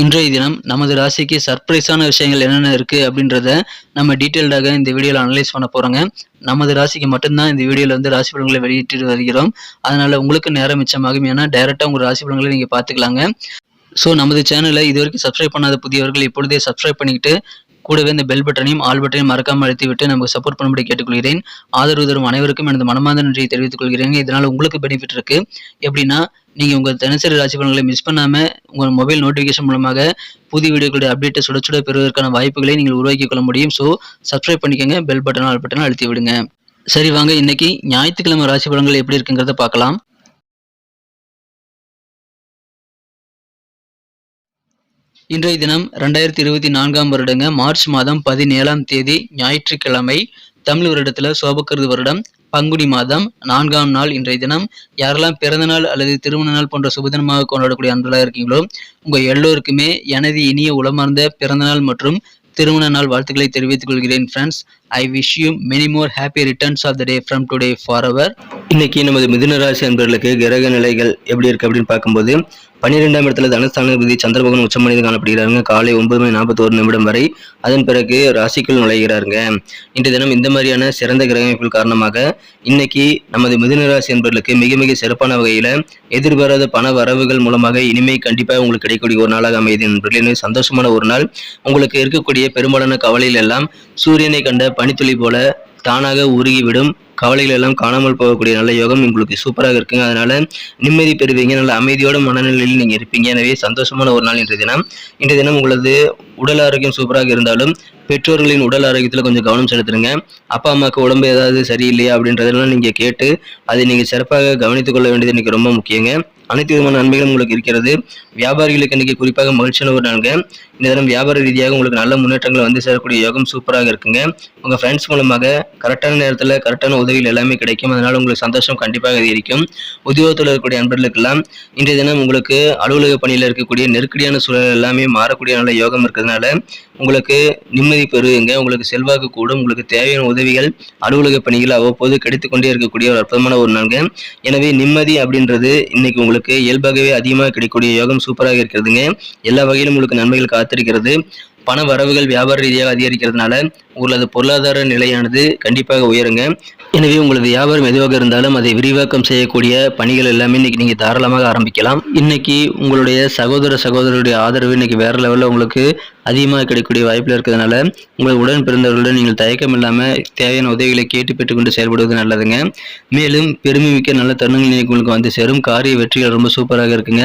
இன்றைய தினம் நமது ராசிக்கு சர்ப்ரைஸான விஷயங்கள் என்னென்ன இருக்குது அப்படின்றத நம்ம டீட்டெயில்டாக இந்த வீடியோவில் அனலைஸ் பண்ண போகிறோங்க நமது ராசிக்கு மட்டும்தான் இந்த வீடியோவில் வந்து ராசி பலன்களை வெளியிட்டு வருகிறோம். அதனால் உங்களுக்கு நேரம் மிச்சமாகும். ஏன்னா டைரெக்டாக உங்கள் ராசி பலன்களை நீங்கள் பார்த்துக்கலாங்க. ஸோ நமது சேனலை இது வரைக்கும் சப்ஸ்கிரைப் பண்ணாத புதியவர்கள் இப்பொழுதே சப்ஸ்கிரைப் பண்ணிக்கிட்டு கூடவே இந்த பெல் பட்டனையும் ஆல் பட்டனையும் மறக்காமல் அழுத்திவிட்டு நமக்கு சப்போர்ட் பண்ணும்படி கேட்டுக்கொள்கிறேன். ஆதரவு தரும் அனைவருக்கும் எனது மனமார்ந்த நன்றியை தெரிவித்துக் கொள்கிறேன் இதனால் உங்களுக்கு பெனிஃபிட் இருக்குது எப்படின்னா நீங்கள் உங்கள் தினசரி ராசி பலன்களை மிஸ் பண்ணாமல் உங்கள் மொபைல் நோட்டிஃபிகேஷன் மூலமாக புதிய வீடியோக்களுடைய அப்டேட்டை சுட சுட பெறுவதற்கான வாய்ப்புகளை நீங்கள் உருவாக்கி கொள்ள முடியும். ஸோ சப்ஸ்கிரைப் பண்ணிக்கோங்க பெல் பட்டன் ஆல் பட்டனை அழுத்தி விடுங்க. சரி வாங்க. இன்னைக்கு ஞாயிற்றுக்கிழமை ராசி பலன்கள் எப்படி இருக்குங்கிறத பார்க்கலாம். இன்றைய தினம் ரெண்டாயிரத்தி இருபத்தி நான்காம் வருடங்க மார்ச் மாதம் பதினேழாம் தேதி ஞாயிற்றுக்கிழமை தமிழ் வருடத்துல சோபக்கருது வருடம். பங்குனி மாதம் நான்காம் நாள் இன்றைய தினம். யாரெல்லாம் பிறந்தநாள் அல்லது திருமண நாள் போன்ற சுபதினமாக கொண்டாடக்கூடிய அன்றலாக இருக்கீங்களோ உங்கள் எல்லோருக்குமே எனது இனிய உளமார்ந்த பிறந்தநாள் மற்றும் திருமண நாள் வாழ்த்துக்களை தெரிவித்துக் கொள்கிறேன் friends I wish you many more happy returns of the day from today for our இன்னைக்கு நமது மிதுனராசி அன்பர்களுக்கு கிரக நிலைகள் எப்படி இருக்கு அப்படின்னு பார்க்கும்போது பன்னிரெண்டாம் இடத்துல தனஸ்தானாதிபதி சந்திரபகன் உச்சமனிதன் காணப்படுகிறாருங்க. காலை ஒன்பது மணி நாற்பத்தோரு நிமிடம் வரை அதன் பிறகு ராசிக்குள் நுழைகிறாருங்க. இன்றைய தினம் இந்த மாதிரியான சிறந்த கிரகங்கள் காரணமாக இன்னைக்கு நமது மிதுன ராசி என்பர்களுக்கு மிக மிக சிறப்பான வகையில் எதிர்பாராத பண வரவுகள் மூலமாக இனிமே கண்டிப்பாக உங்களுக்கு கிடைக்கக்கூடிய ஒரு நாளாக அமையுது என்பதில் சந்தோஷமான ஒரு நாள். உங்களுக்கு இருக்கக்கூடிய பெரும்பாலான கவலையில் எல்லாம் சூரியனை கண்ட பனித்துளி போல தானாக உருகிவிடும். கவலைகள் எல்லாம் காணாமல் போகக்கூடிய நல்ல யோகம் உங்களுக்கு சூப்பராக இருக்குங்க. அதனால நிம்மதி பெறுவீங்க. நல்ல அமைதியோட மனநிலையில் நீங்கள் இருப்பீங்க. எனவே சந்தோஷமான ஒரு நாள் இன்றைய தினம். இன்றைய தினம் உங்களது உடல் ஆரோக்கியம் சூப்பராக இருந்தாலும் பெற்றோர்களின் உடல் ஆரோக்கியத்தில் கொஞ்சம் கவனம் செலுத்துருங்க அப்பா அம்மாவுக்கு உடம்பு ஏதாவது சரியில்லையா அப்படின்றதெல்லாம் நீங்கள் கேட்டு அதை நீங்கள் சிறப்பாக கவனித்துக் கொள்ள வேண்டியது இன்றைக்கி ரொம்ப முக்கியங்க. அனைத்து விதமான நன்மைகளும் உங்களுக்கு இருக்கிறது. வியாபாரிகளுக்கு இன்றைக்கி குறிப்பாக மகிழ்ச்சியான ஒரு நாளுங்க. இந்த தினம் வியாபார ரீதியாக உங்களுக்கு நல்ல முன்னேற்றங்கள் வந்து சேரக்கூடிய யோகம் சூப்பராக இருக்குங்க. உங்கள் ஃப்ரெண்ட்ஸ் மூலமாக கரெக்டான நேரத்தில் கரெக்டான பதவியில் எல்லாமே கிடைக்கும். அதனால் உங்களுக்கு சந்தோஷம் கண்டிப்பாக அதிகரிக்கும். உத்தியோகத்தில் இருக்கக்கூடிய நண்பர்களுக்கெல்லாம் இன்றைய தினம் உங்களுக்கு அலுவலக பணியில் இருக்கக்கூடிய நெருக்கடியான சூழல் எல்லாமே மாறக்கூடிய நல்ல யோகம் இருக்கிறதுனால உங்களுக்கு நிம்மதி பெறுவீங்க. உங்களுக்கு செல்வாக்கு கூடும். உங்களுக்கு தேவையான உதவிகள் அலுவலக பணிகள் அவ்வப்போது கிடைத்துக்கொண்டே இருக்கக்கூடிய ஒரு அற்புதமான ஒரு நாள்ங்க. எனவே நிம்மதி அப்படின்றது இன்னைக்கு உங்களுக்கு இயல்பாகவே அதிகமாக கிடைக்கக்கூடிய யோகம் சூப்பராக இருக்கிறதுங்க. எல்லா வகையிலும் உங்களுக்கு நன்மைகள் காத்திருக்கிறது. பண வரவுகள் வியாபார ரீதியாக அதிகரிக்கிறதுனால உங்களது பொருளாதார நிலையானது கண்டிப்பாக உயருங்க. எனவே உங்களது வியாபாரம் எதுவாக இருந்தாலும் அதை விரிவாக்கம் செய்யக்கூடிய பணிகள் எல்லாமே இன்னைக்கு நீங்கள் தாராளமாக ஆரம்பிக்கலாம். இன்னைக்கு உங்களுடைய சகோதர சகோதரருடைய ஆதரவு இன்னைக்கு வேற லெவலில் உங்களுக்கு அதிகமாக கிடைக்கக்கூடிய வாய்ப்பில் இருக்கிறதுனால உங்கள் உடன் பிறந்தவர்களுடன் நீங்கள் தயக்கம் இல்லாமல் தேவையான உதவிகளை கேட்டு பெற்றுக்கொண்டு செயல்படுவது நல்லதுங்க. மேலும் பெருமைமிக்க நல்ல தருணங்கள் உங்களுக்கு வந்து சேரும். காரிய வெற்றிகள் ரொம்ப சூப்பராக இருக்குங்க.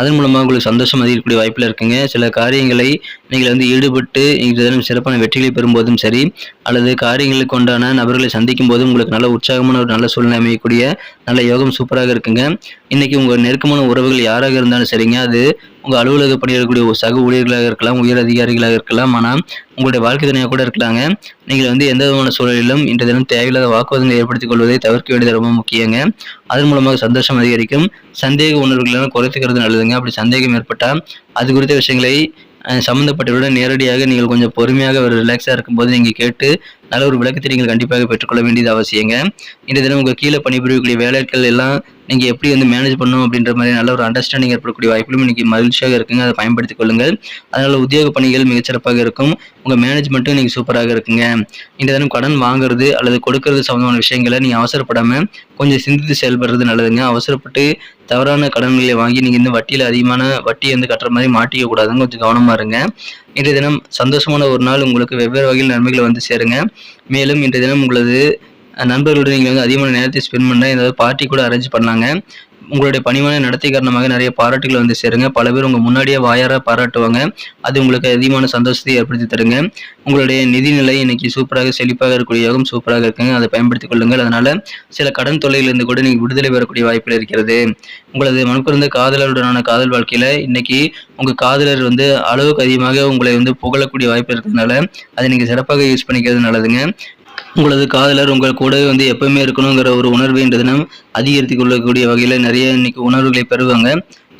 அதன் மூலமாக உங்களுக்கு சந்தோஷம் அதிகக்கூடிய வாய்ப்பில் இருக்குங்க. சில காரியங்களை நீங்கள் வந்து ஈடுபட்டு இந்த சிறப்பான வெற்றிகளை பெறும்போதும் சரி அல்லது காரியங்களுக்கு கொண்டான நபர்களை சந்திக்கும் போதும் உங்களுக்கு நல்ல உற்சாகமான ஒரு நல்ல சூழ்நிலை அமையக்கூடிய நல்ல யோகம் சூப்பராக இருக்குங்க. இன்றைக்கி உங்கள் நெருக்கமான உறவுகள் யாராக இருந்தாலும் சரிங்க. அது உங்கள் அலுவலக பணியாளர்களுடைய சக ஊழியர்களாக இருக்கலாம் உயர் அதிகாரிகளாக இருக்கலாம். ஆனால் உங்களுடைய வாழ்க்கை துணையாக கூட இருக்கலாங்க. நீங்கள் வந்து எந்த விதமான சூழலிலும் இன்றைய தினம் தேவையில்லாத வாக்குவாதங்களை ஏற்படுத்திக் கொள்வதை தவிர்க்க வேண்டியது ரொம்ப முக்கியங்க. அதன் மூலமாக சந்தோஷம் அதிகரிக்கும். சந்தேக உணர்வுகளெல்லாம் குறைத்துக்கிறது நல்லதுங்க. அப்படி சந்தேகம் ஏற்பட்டால் அது குறித்த விஷயங்களை சம்மந்தப்பட்டவருடன் நேரடியாக நீங்கள் கொஞ்சம் பொறுமையாக ஒரு ரிலாக்ஸாக இருக்கும்போது நீங்கள் கேட்டு நல்ல ஒரு விளக்கத்தை நீங்கள் கண்டிப்பாக பெற்றுக்கொள்ள வேண்டியது அவசியங்க. இந்த தினம் உங்கள் கீழே பணிபுரியக்கூடிய வேலைகள் எல்லாம் நீங்கள் எப்படி வந்து மேனேஜ் பண்ணணும் அப்படின்ற மாதிரி நல்ல ஒரு அண்டர்ஸ்டாண்டிங் ஏற்படக்கூடிய வாய்ப்புகளும் இன்னைக்கு மகிழ்ச்சியாக இருக்குங்க. அதை பயன்படுத்திக் கொள்ளுங்கள். அதனால் உத்தியோக பணிகள் மிகச்சிறப்பாக இருக்கும். உங்கள் மேனேஜ்மெண்ட்டும் இன்றைக்கி சூப்பராக இருக்குங்க. இந்த தினம் கடன் வாங்குறது அல்லது கொடுக்கறது சம்மந்தமான விஷயங்களை நீங்கள் அவசரப்படாமல் கொஞ்சம் சிந்தித்து செயல்படுறது நல்லதுங்க. அவசரப்பட்டு தவறான கடன்களை வாங்கி நீங்கள் இந்த வட்டியில் அதிகமான வட்டி வந்து கட்டுற மாதிரி மாட்டிக்க கூடாதுங்க கொஞ்சம் கவனமாக இருங்க. இன்றைய தினம் சந்தோஷமான ஒரு நாள். உங்களுக்கு வெவ்வேறு வகையில் நன்மைகளை வந்து சேருங்க. மேலும் இன்றைய தினம் உங்களது நண்பர்களுடன் நீங்கள் வந்து அதிகமான நேரத்தை ஸ்பெண்ட் பண்ண ஏதாவது பார்ட்டி கூட அரேஞ்ச் பண்ணாங்க. உங்களுடைய பணிவான நடத்தை காரணமாக நிறைய பாராட்டுகள் வந்து சேருங்க. பல பேர் உங்கள் முன்னாடியே வாயார பாராட்டுவாங்க. அது உங்களுக்கு அதிகமான சந்தோஷத்தை ஏற்படுத்தி தருங்க. உங்களுடைய நிதிநிலை இன்னைக்கு சூப்பராக செழிப்பாக இருக்கக்கூடிய யோகம் சூப்பராக இருக்குங்க. அதை பயன்படுத்திக் கொள்ளுங்கள். அதனால சில கடன் தொல்லையிலிருந்து கூட நீங்கள் விடுதலை பெறக்கூடிய வாய்ப்பில் இருக்கிறது. உங்களது மனப்பிறந்த காதலருடனான காதல் வாழ்க்கையில் இன்னைக்கு உங்கள் காதலர் வந்து அளவுக்கு அதிகமாக உங்களை வந்து புகழக்கூடிய வாய்ப்பு இருக்கிறதுனால அதை நீங்கள் சிறப்பாக யூஸ் பண்ணிக்கிறது நல்லதுங்க. உங்களது காதலர் உங்கள் கூடவே வந்து எப்பவுமே இருக்கணுங்கிற ஒரு உணர்வு இன்று தினம் அதிகரித்துக் கொள்ளக்கூடிய வகையில் நிறைய இன்னைக்கு உணர்வுகளை பெறுவாங்க.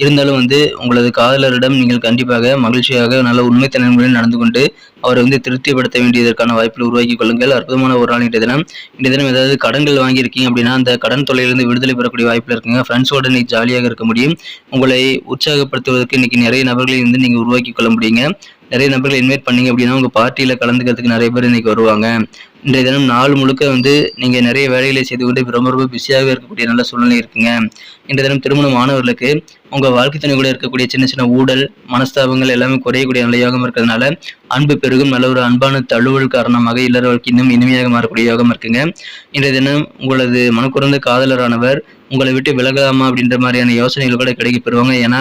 இருந்தாலும் வந்து உங்களது காதலரிடம் நீங்கள் கண்டிப்பாக மகிழ்ச்சியாக நல்ல உண்மைத்தன்மையுடன் நடந்து கொண்டு அவரை வந்து திருப்திப்படுத்த வேண்டியதற்கான வாய்ப்பில் உருவாக்கி கொள்ளுங்கள். அற்புதமான ஒரு நாள் இன்றைய தினம். இன்றைய தினம் ஏதாவது கடன்கள் வாங்கியிருக்கீங்க அப்படின்னா அந்த கடன் தொலையிலிருந்து விடுதலை பெறக்கூடிய வாய்ப்பில் இருக்குங்க. ஃப்ரெண்ட்ஸோட இன்னைக்கு ஜாலியாக இருக்க முடியும். உங்களை உற்சாகப்படுத்துவதற்கு இன்னைக்கு நிறைய நபர்களை வந்து நீங்கள் உருவாக்கி கொள்ள முடியுங்க. நிறைய நபர்கள் இன்வைட் பண்ணீங்க அப்படின்னா உங்கள் பார்ட்டியில் கலந்துக்கிறதுக்கு நிறைய பேர் இன்னைக்கு வருவாங்க. இன்றைய தினம் நாள் முழுக்க வந்து நீங்கள் நிறைய வேலைகளை செய்து கொண்டு ரொம்ப ரொம்ப பிஸியாக இருக்கக்கூடிய நல்ல சூழ்நிலை இருக்குங்க. இன்றைய தினம் திருமணம் ஆனவர்களுக்கு உங்கள் வாழ்க்கை துணை கூட இருக்கக்கூடிய சின்ன சின்ன ஊழல் மனஸ்தாபங்கள் எல்லாமே குறையக்கூடிய நல்ல யோகம் இருக்கிறதுனால அன்பு பெருகும் நல்ல ஒரு அன்பான தழுவல் காரணமாக இல்லற வாழ்க்கை இன்னும் இனிமையாக மாறக்கூடிய யோகம் இருக்குங்க. இன்றைய தினம் உங்களது மனக்குறந்த காதலரானவர் உங்களை விட்டு விலகலாமா அப்படின்ற மாதிரியான யோசனைகள் கூட கிடைக்க பெறுவாங்க. ஏன்னா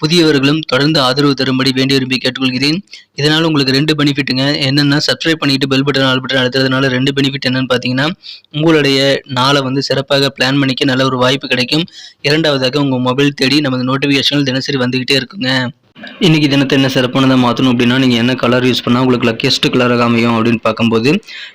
புதியவர்களும் தொடர்ந்து ஆதரவு தரும்படி வேண்டி விரும்பி கேட்டுக்கொள்கிறேன். இதனால் உங்களுக்கு ரெண்டு பெனிஃபிட்டுங்க என்னென்னா சப்ஸ்கிரைப் பண்ணிட்டு பெல் பட்டன் ஆல் பட்டன் அழுத்துறதுனால ரெண்டு பெனிஃபிட் என்னன்னு பார்த்தீங்கன்னா உங்களுடைய நாளை வந்து சிறப்பாக பிளான் பண்ணிக்க நல்ல ஒரு வாய்ப்பு கிடைக்கும். இரண்டாவதாக உங்கள் மொபைல் தேடி நமது நோட்டிஃபிகேஷன்கள் தினசரி வந்துக்கிட்டே இருக்குங்க. இன்னைக்கு தினத்தை என்ன சிறப்பானதாக மாற்றணும் அப்படின்னா நீங்கள் என்ன கலர் யூஸ் பண்ணால் உங்களுக்கு லக்கியஸ்ட் கலராக அமையும் அப்படின்னு பார்க்கும்போது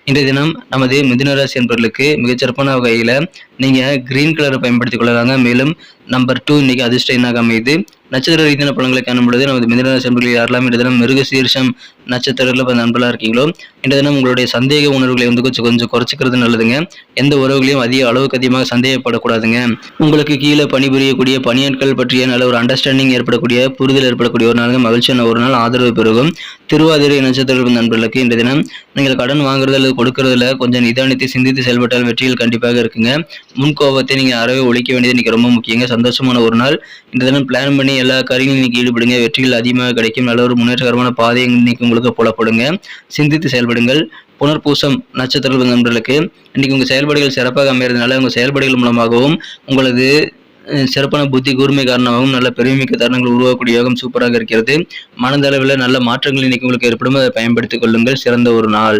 இன்றைய தினம் நமது மிதுனராசி என்பவர்களுக்கு மிகச்சிறப்பான வகையில் நீங்கள் க்ரீன் கலரை பயன்படுத்திக் கொள்ளலாங்க. மேலும் நம்பர் டூ இன்னைக்கு அதிர்ஷ்ட எண்ணாக அமையுது. நட்சத்திர ரீதியான பழங்களை காணும் பொழுது நமது மிதன என்பர்கள் யாரெல்லாம் இந்த தினம் மிருக சீர்ஷம் நட்சத்திரத்தில் இப்போ நண்பர்களாக இருக்கீங்களோ இந்த தினம் உங்களுடைய சந்தேக உணர்வுகளை வந்து கொஞ்சம் கொஞ்சம் குறைச்சிக்கிறது நல்லதுங்க. எந்த உறவுகளையும் அதிக அளவுக்கு அதிகமாக சந்தேகப்படக்கூடாதுங்க. உங்களுக்கு கீழே பணிபுரியக்கூடிய பணியாட்கள் பற்றிய நல்ல ஒரு அண்டர்ஸ்டாண்டிங் ஏற்படக்கூடிய புரிதல் ஏற்படக்கூடிய ஒரு நாளுங்க. மகிழ்ச்சியான ஒரு நாள் ஆதரவு பெருகும். திருவாதிரை நட்சத்திர நண்பர்களுக்கு இந்த தினம் நீங்கள் கடன் வாங்குறது அல்லது கொடுக்கறதுல கொஞ்சம் நிதானித்து சிந்தித்து செயல்பட்டால் வெற்றிகள் கண்டிப்பாக இருக்குங்க. முன்கோபத்தை நீங்கள் அறவே ஒழிக்க வேண்டியது இன்னைக்கு ரொம்ப முக்கியங்க. சந்தோஷமான ஒரு நாள். இந்த தினம் பிளான் பண்ணி எல்லா காரியங்களும் இன்னைக்கு ஈடுபடுங்க. வெற்றிகள் அதிகமாக கிடைக்கும். நல்ல ஒரு முன்னேற்றகரமான பாதை இன்னைக்கு உங்களுக்கு புலப்படுங்க சிந்தித்து செயல்படுங்கள். புனர்பூசம் நட்சத்திர நண்பர்களுக்கு இன்னைக்கு உங்கள் செயல்பாடுகள் சிறப்பாக அமைகிறதுனால உங்கள் செயல்பாடுகள் மூலமாகவும் உங்களது சிறப்பான புத்தி கூர்மை காரணமாகவும் நல்ல பெருமைமிக்க தருணங்கள் உருவாக்கக்கூடிய யோகம் சூப்பராக இருக்கிறது. மனதளவில் நல்ல மாற்றங்கள் இன்னைக்கு உங்களுக்கு ஏற்படும். அதை பயன்படுத்திக் கொள்ளுங்கள். சிறந்த ஒரு நாள்.